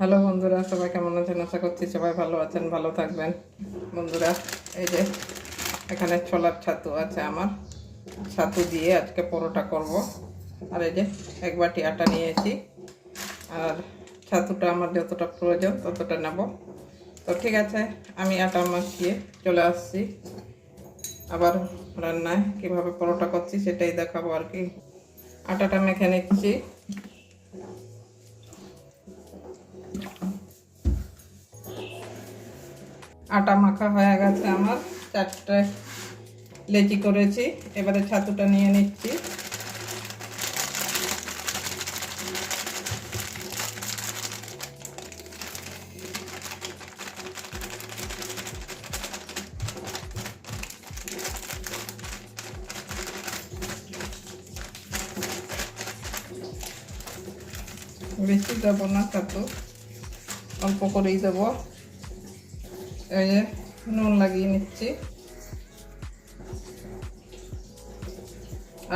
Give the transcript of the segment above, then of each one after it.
Hello বন্ধুরা, সবাই কেমন আছেন? আশা করছি সবাই ভালো আছেন, ভালো থাকবেন। বন্ধুরা, এই যে এখানে ছোলার ছাতু আছে আমার। ছাতু দিয়ে আজকে পরোটা করব। আর এই যে এক বাটি আটা নিয়েছি। আর ছাতুটা আমার যতটা প্রয়োজন ততটা নেব। তো ঠিক আছে, আমি আটা মাখিয়ে চলে আসছি। আবার রান্নায় কীভাবে পরোটা করছি সেটাই দেখাবো আর কি। আটাটা মেখে নিচ্ছি। আটা মাখা হয়ে গেছে আমার। চারটে লেচি করেছি। এবারে ছাতুটা নিয়ে নিচ্ছি। বেশি দেবো না ছাতু। অল্প করেই দেবো। এই যে নুন লাগিয়ে নিচ্ছি।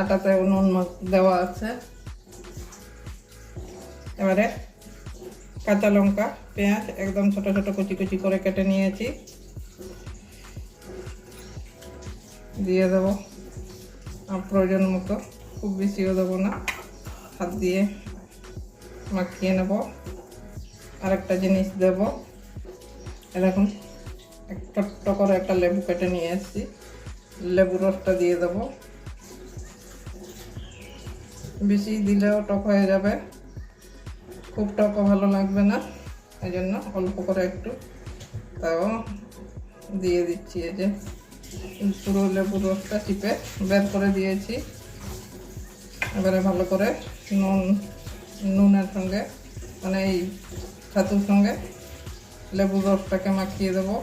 আটাতে নুন দেওয়া আছে। এবারে কাঁচা লঙ্কা, পেঁয়াজ একদম ছোট ছোট কুচি কুচি করে কেটে নিয়েছি। দিয়ে দেবো প্রয়োজন মতো। খুব বেশিও দেবো না। হাত দিয়ে মাখিয়ে নেব। আরেকটা জিনিস দেবো। এরকম ছোট্ট করে একটা লেবু কেটে নিয়ে এসেছি লেবু রসটা দিয়ে দেবো। বেশি দিলেও টক হয়ে যাবে। খুব টকও ভালো লাগবে না এই জন্য অল্প করে একটু। তাও দিয়ে দিচ্ছি এই যে পুরো লেবু রসটা চিপে বের করে দিয়েছি। এবারে ভালো করে নুন, নুনের সঙ্গে মানে এই ছাতুর সঙ্গে লেবু রসটাকে মাখিয়ে দেবো।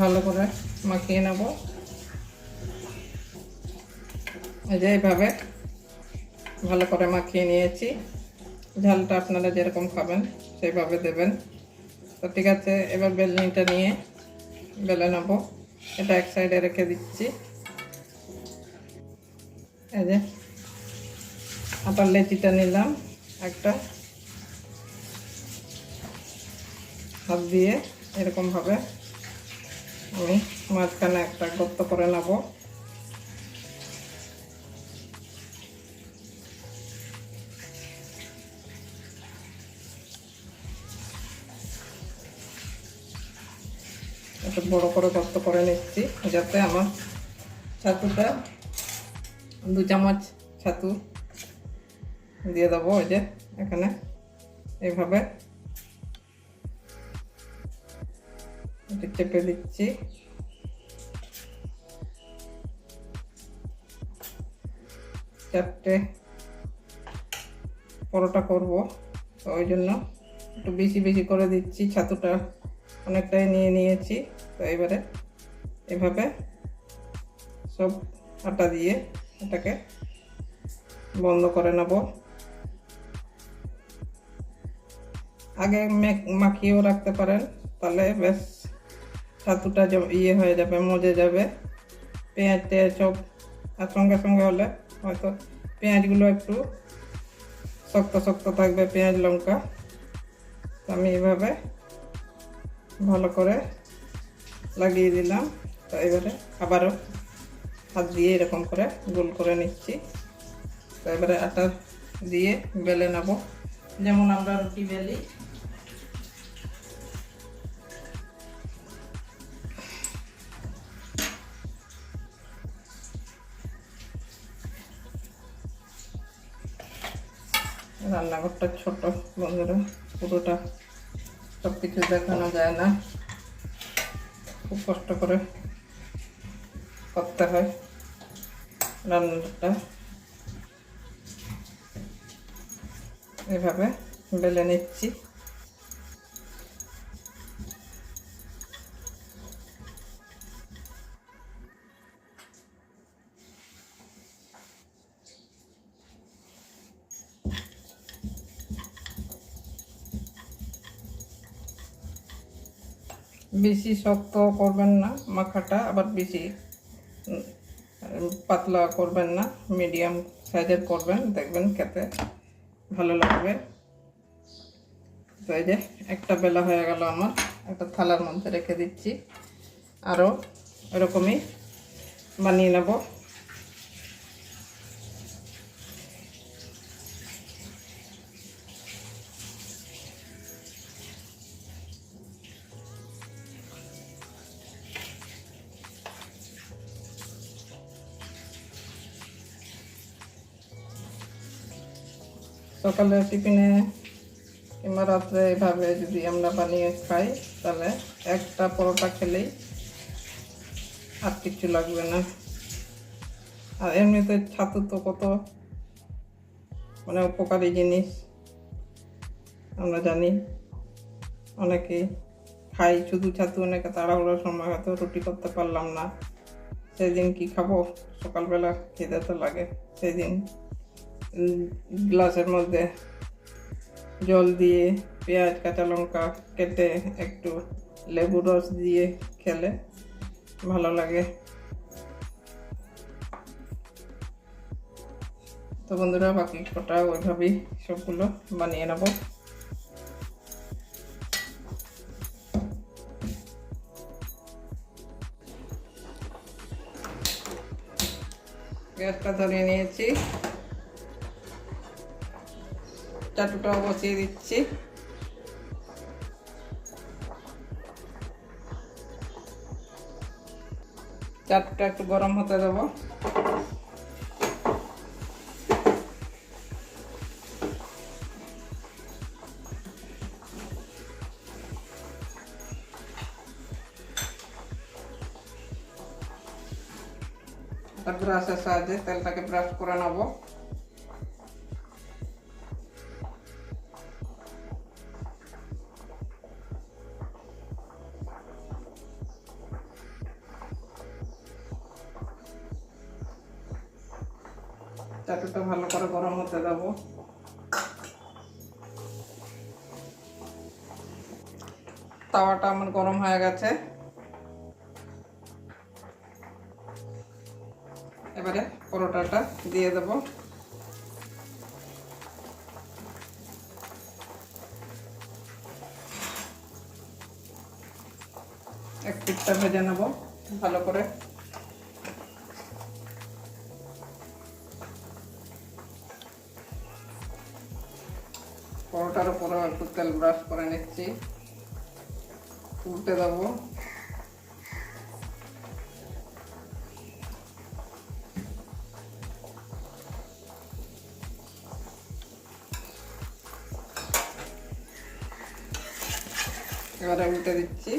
ভালো করে মাখিয়ে নেব। এই যে এইভাবে ভালো করে মাখিয়ে নিয়েছি। ঝালটা আপনারা যেরকম খাবেন সেইভাবে দেবেন। তো ঠিক আছে, এবার বেলনিটা নিয়ে বেলে নেব। এটা এক সাইডে রেখে দিচ্ছি। এই যে আটার লেচিটা নিলাম একটা। হাত দিয়ে এরকমভাবে আমি মাঝখানে একটা গর্ত করে নেব। একটু বড় করে গর্ত করে নিচ্ছি, যাতে আমার ছাতুটা, দু চামচ ছাতু দিয়ে দেবো, ওই যে এখানে, এইভাবে। চেপে দিচ্ছি চারটে পরোটা করব ওই জন্য একটু বেশি বেশি করে দিচ্ছি ছাতুটা অনেকটাই নিয়ে নিয়েছি তো এবারে এভাবে সব আটা দিয়ে এটাকে বন্ধ করে নেব আগে মাখিয়েও রাখতে পারেন তাহলে বেশ ছাতুটা ইয়ে হয়ে যাবে, মজে যাবে। পেঁয়াজ টেয়াজ সব আর সঙ্গে সঙ্গে হলে হয়তো পেঁয়াজগুলো একটু শক্ত শক্ত থাকবে, পেঁয়াজ, লঙ্কা। আমি এভাবে ভালো করে লাগিয়ে দিলাম। তো এবারে আবারও হাত দিয়ে এরকম করে গোল করে নিচ্ছি। তো এবারে আটা দিয়ে বেলে নেব। যেমন আমরা রুটি বেলি রান্নাঘরটা ছোট, বন্ধুরা। পুরোটা সব কিছু দেখানো যায় না। খুব কষ্ট করে করতে হয় রান্নাটা। এভাবে বেলে নিচ্ছি। বেশি শক্ত করবেন না, মাখাটা আবার বেশি পাতলা করবেন না মিডিয়াম সাইজের করবেন, দেখবেন খেতে ভালো লাগবে। তো এই যে একটা বেলা হয়ে গেল আমার, একটা থালার মধ্যে রেখে দিচ্ছি। আরও এরকমই বানিয়ে নেব। সকালে টিফিনে কিংবা রাত্রে এভাবে যদি আমরা বানিয়ে খাই, তাহলে একটা পরোটা খেলেই আর কিছু লাগবে না। আর এমনিতে ছাতু তো কত মানে উপকারী জিনিস, আমরা জানি। অনেকে খাই শুধু ছাতু, অনেকে তাড়াহুড়োর সময় হয়তো রুটি করতে পারলাম না। সেদিন কি খাব? সকালবেলা খেতে তো লাগে। সেদিন গ্লাসের মধ্যে জল দিয়ে পেঁয়াজ, কাঁচা লঙ্কা কেটে একটু লেবু রস দিয়ে খেলে ভালো লাগে। তো বন্ধুরা, বাকি কটা ওইভাবেই সবগুলো বানিয়ে নেব। গ্যাসটা ধরিয়ে নিয়েছি। চাটুটাও বসিয়ে দিচ্ছি। চাটটা একটু গরম হতে দেবো। ব্রাশের সাহায্যে তেলটাকে ব্রাশ করে নেব। চাটুটা ভালো করে গরম হতে দেবো। তাওয়াটা আমার গরম হয়ে গেছে। এবারে পরোটাটা দিয়ে দেবো। এক পিঠটা ভেজে নেব ভালো করে। একটু তেল ব্রাশ করে নিচ্ছি। উল্টে দেবো। এবারে উল্টে দিচ্ছি।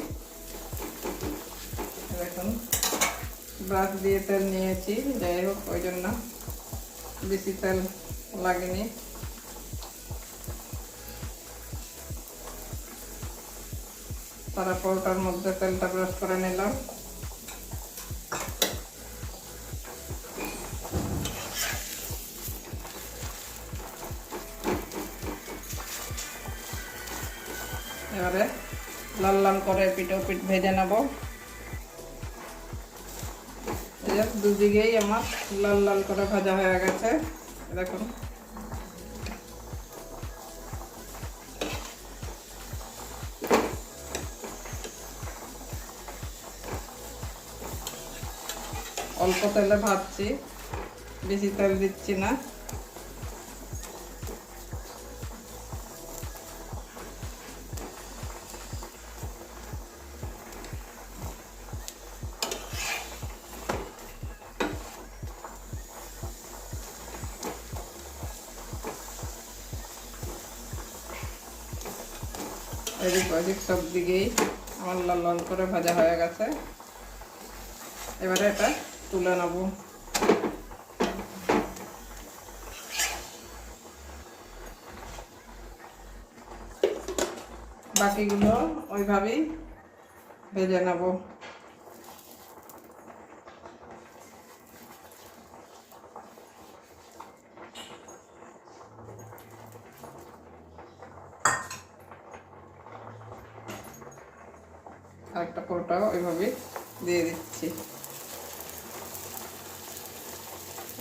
দেখুন ব্রাশ দিয়ে তেল নিয়েছি, যাই হোক, ওই জন্য বেশি তেল লাগেনি। সারা পরোটার মধ্যে তেলটা ব্রাশ করে নিলাম। এবারে লাল লাল করে পিঠো পিঠ ভেজে নেব। দুদিকেই আমার লাল লাল করে ভাজা হয়ে গেছে। দেখুন। অল্প তেলে ভাজছি। বেশি তেল দিচ্ছি না। এদিক সব দিকেই আমার লাল লাল করে ভাজা হয়ে গেছে। এবারে এটা তুলে নেব। বাকিগুলো ওইভাবেই ভেজে নেব। আরেকটা দিয়ে দিচ্ছি।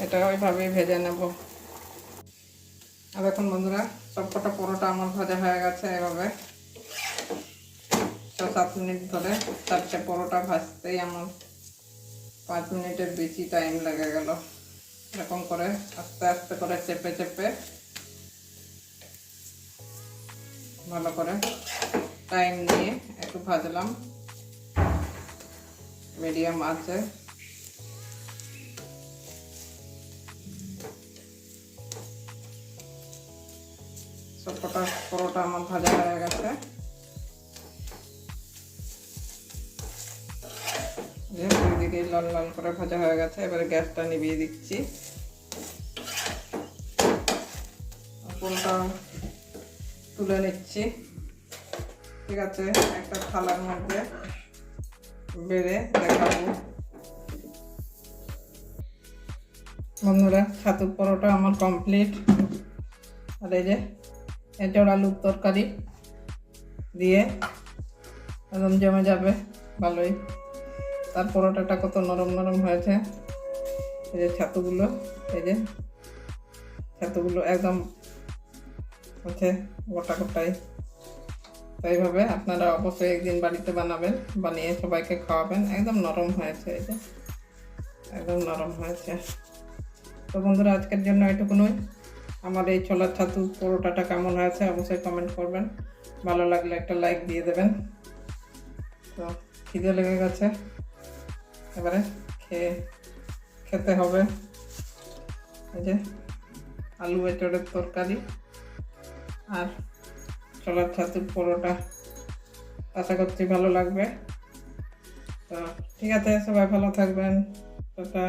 এটা ওইভাবেই ভেজে নেব। আর এখন বন্ধুরা, সবকটা পরোটা আমার ভাজা হয়ে গেছে এভাবে। ছ সাত মিনিট ধরে চারটে পরোটা ভাজতেই আমার পাঁচ মিনিটের বেশি টাইম লেগে গেল। এরকম করে আস্তে আস্তে করে চেপে চেপে ভালো করে টাইম নিয়ে একটু ভাজলাম। মিডিয়াম আছে। সবকটা পরোটা আমার ভাজা হয়ে গেছে। যে দুই দিকেই লাল লাল করে ভাজা হয়ে গেছে, এবারে গ্যাসটা নিভিয়ে দিচ্ছি। কোনটা তুলে নিচ্ছি। ঠিক আছে, একটা থালার মধ্যে বেড়ে দেখাবো। বন্ধুরা, ছাতুর পরোটা আমার কমপ্লিট আর এই যে এঁচড় আলুর তরকারি দিয়ে একদম জমে যাবে, ভালোই। তার পরোটাটা কত নরম নরম হয়েছে। এই যে ছাতুগুলো, এই যে ছাতুগুলো একদম হচ্ছে গোটা গোটাই। তো এইভাবে আপনারা অবশ্যই একদিন বাড়িতে বানাবেন, বানিয়ে সবাইকে খাওয়াবেন। একদম নরম হয়েছে এই যে। একদম নরম হয়েছে। তো বন্ধুরা, আজকের জন্য এটুকুনই। আমার এই ছোলার ছাতু পরোটাটা কেমন হয়েছে অবশ্যই কমেন্ট করবেন। ভালো লাগলে একটা লাইক দিয়ে দেবেন। তো খিদে লেগে গেছে। এবারে খেয়ে খেতে হবে। এই যে আলু এঁচড়ের তরকারি আর ছোলার ছাতুর পরোটা। আশা করছি ভালো লাগবে। তো ঠিক আছে, সবাই ভালো থাকবেন। টাটা।